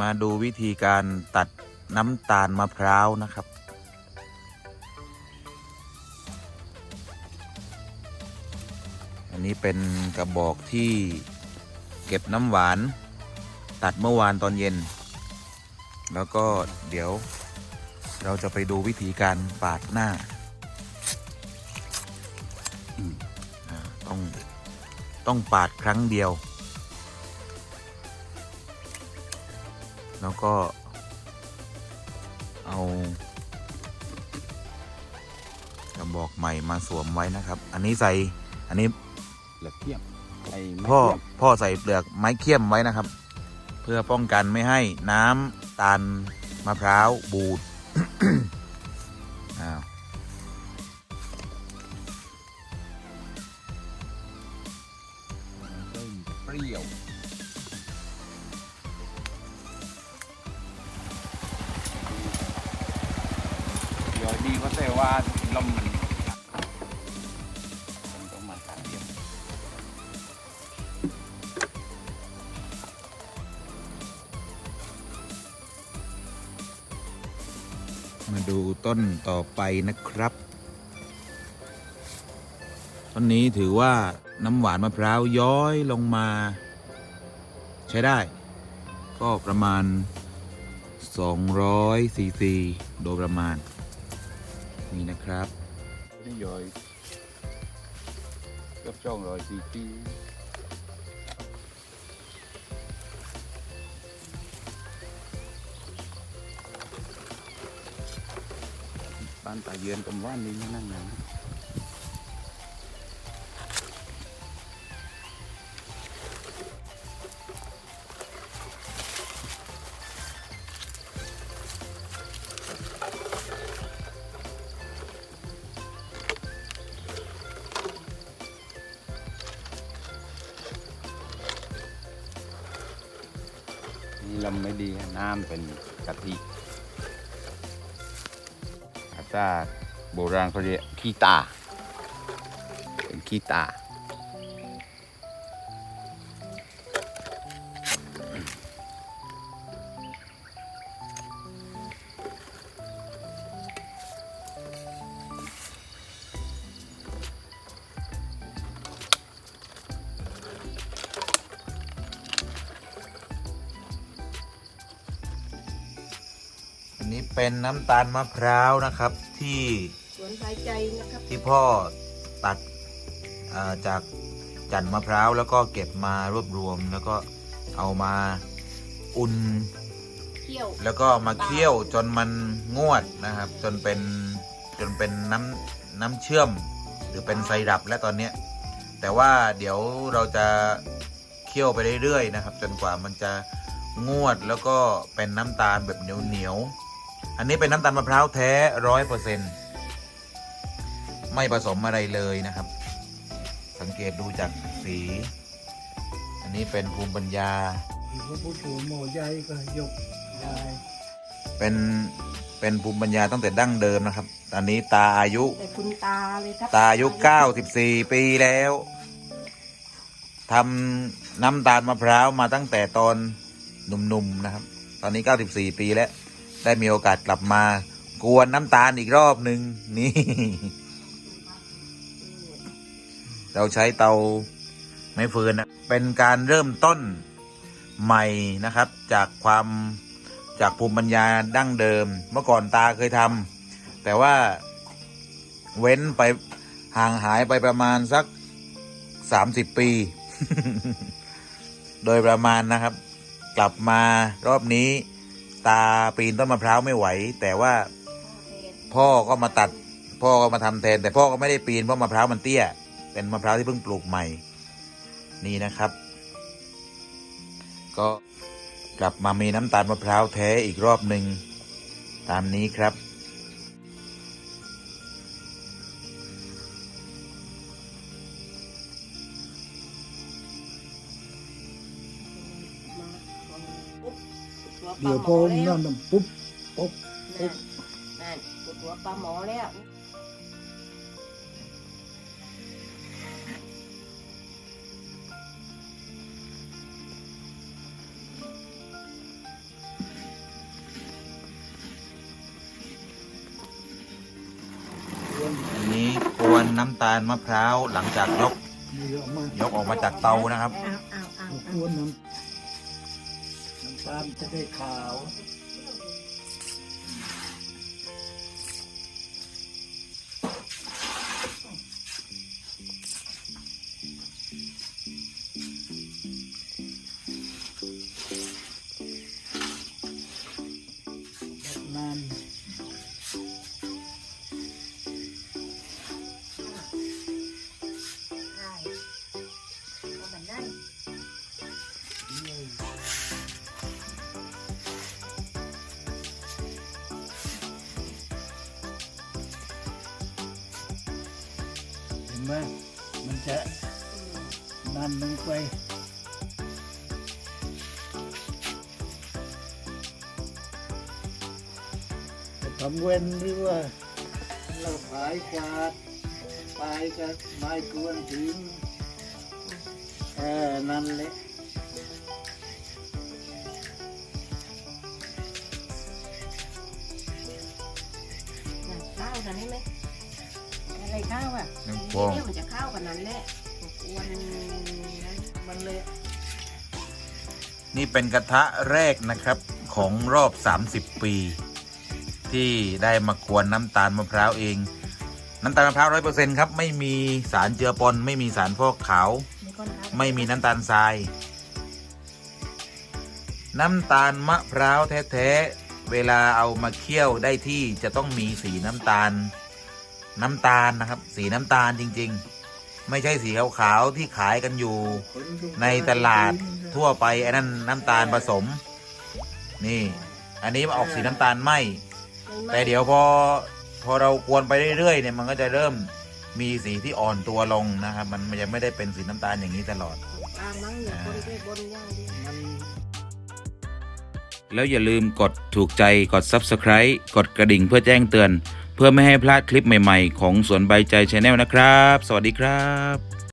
มาดูวิธีการตัดน้ำตาลมะพร้าวนะครับ อันนี้เป็นกระบอกที่เก็บน้ำหวาน ตัดเมื่อวานตอนเย็น แล้วก็เดี๋ยวเราจะไปดูวิธีการปาดหน้าอืมอ่าต้องต้องปาดครั้งเดียว แล้วก็ เอากระบอกใหม่มาสวมไว้นะครับ อันนี้ใส่อันนี้เหลือเทียมไอ้ไม้พ่อเทียมพ่อใส่เปลือกไม้เคี่ยมไว้นะครับ เพื่อป้องกันไม่ให้น้ำตาลมะพร้าวบูด อ้าวเริ่มเปรี้ยว ดี๋ยวดีก็แต่ว่าลมมันมันต้องมาตัดเทียมมาดูต้นต่อไปนะครับ ต้นนี้ถือว่าน้ำหวานมะพร้าวย้อยลงมา ใช้ได้ ก็ประมาณ 200ซีซีโดยประมาณ นี่นะครับนี่ย่อยกับช่องรอยซีซีบ้านตาเยือนกับว่านนี้นั่นั่งนะ ลำไม่ดีน้ำเป็นกะทิอาตาโบราณเขาเรียกขี้ตา เป็นขี้ตา อันนี้เป็นน้ำตาลมะพร้าวนะครับที่สวนสายใจนะครับที่พ่อตัดอ่าจากจันทร์มะพร้าวแล้วก็เก็บมารวบรวม แล้วก็เอามาอุ่นเที่ยวแล้วก็มาเคี่ยวจนมันงวดนะครับ จนเป็นจนเป็นน้ำน้ำเชื่อม หรือเป็นไซรัปและตอนเนี้ยแต่ว่าเดี๋ยวเราจะเคี่ยวไปเรื่อยๆนะครับ จนกว่ามันจะงวดแล้วก็เป็นน้ำตาลแบบเหนียวๆ อันนี้เป็นน้ำตาลมะพร้าวแท้ร้อยเปอร์เซ็นต์ไม่ผสมอะไรเลยนะครับ สังเกตดูจากสี อันนี้เป็นภูมิปัญญาที่พระพุทธหมอใหญ่ก็ยกได้เป็นเป็นภูมิปัญญาตั้งแต่ดั้งเดิมนะครับตอนนี้ตาอายุแต่คุณตาเลยครับตาอายุ94ปีแล้วทำน้ำตาลมะพร้าวมาตั้งแต่ตอนหนุ่มๆนะครับ ตอนนี้94ปีแล้ว ได้มีโอกาสกลับมากวนน้ำตาลอีกรอบหนึ่งนี่ เราใช้เตาไม้ฟืนนะเป็นการเริ่มต้นใหม่นะครับ จากความจากภูมิปัญญาดั้งเดิม เมื่อก่อนตาเคยทำแต่ว่าเว้นไปห่างหายไปประมาณสักสามสิบปี โดยประมาณนะครับ กลับมารอบนี้ ตาปีนต้นมะพร้าวไม่ไหว แต่ว่าพ่อก็มาตัด พ่อก็มาทำแทน แต่พ่อก็ไม่ได้ปีนเพราะมะพร้าวมันเตี้ย เป็นมะพร้าวที่เพิ่งปลูกใหม่ นี่นะครับ ก็กลับมามีน้ำตาลมะพร้าวแท้อีกรอบหนึ่งตามนี้ครับ เดี๋ยวพอนั่นน่ะปุ๊บปุ๊บปุ๊บนั่นปวดหัวปลาหมอแล้วนนี้กวนน้ำตาลมะพร้าวหลังจากยก ยกออกมาจากเตานะครับ ตามจะได้ขาวแไหมมันจะนั่นลงไปจะทำเว้นหรือว่า เราขายกวาดไปกับไม้กวนทิ้งเออนั่นแหละน่ะข้าวกันได้ไหมอะ ไรข้าวอะน้ำทีฟองนี้มันจะข้าวกันนั้นแหละกวนนั้นมันเลย นี่เป็นกระทะแรกนะครับของรอบ 30 ปี ที่ได้มากวนน้ำตาลมะพร้าวเอง น้ำตาลมะพร้าวร้อยเปอร์เซ็นต์ครับ ไม่มีสารเจือปน ไม่มีสารฟอกขาวมีก้อนข้าวไม่มีน้ำตาลทราย น้ำตาลมะพร้าวแท้ ๆ เวลาเอามาเคี่ยวได้ที่จะต้องมีสีน้ำตาล น้ำตาลนะครับ สีน้ำตาลจริง ๆ ไม่ใช่สีขาวๆที่ขายกันอยู่ ในตลาดทั่วไปไอ้นั่นน้ำตาลผสม นี่ อันนี้มันออกสีน้ำตาลไหมแต่เดี๋ยวพอพอเรากวนไปเรื่อยๆเนี่ยมันก็จะเริ่มมีสีที่อ่อนตัวลงนะครับ มันมันจะไม่ได้เป็นสีน้ำตาลอย่างนี้ตลอดแค่บนย่างเดียวมันแล้วอย่าลืมกดถูกใจกด Subscribe กดกระดิ่งเพื่อแจ้งเตือน เพื่อไม่ให้พลาดคลิปใหม่ๆ ของสวนใบใจชาแนลนะครับ สวัสดีครับ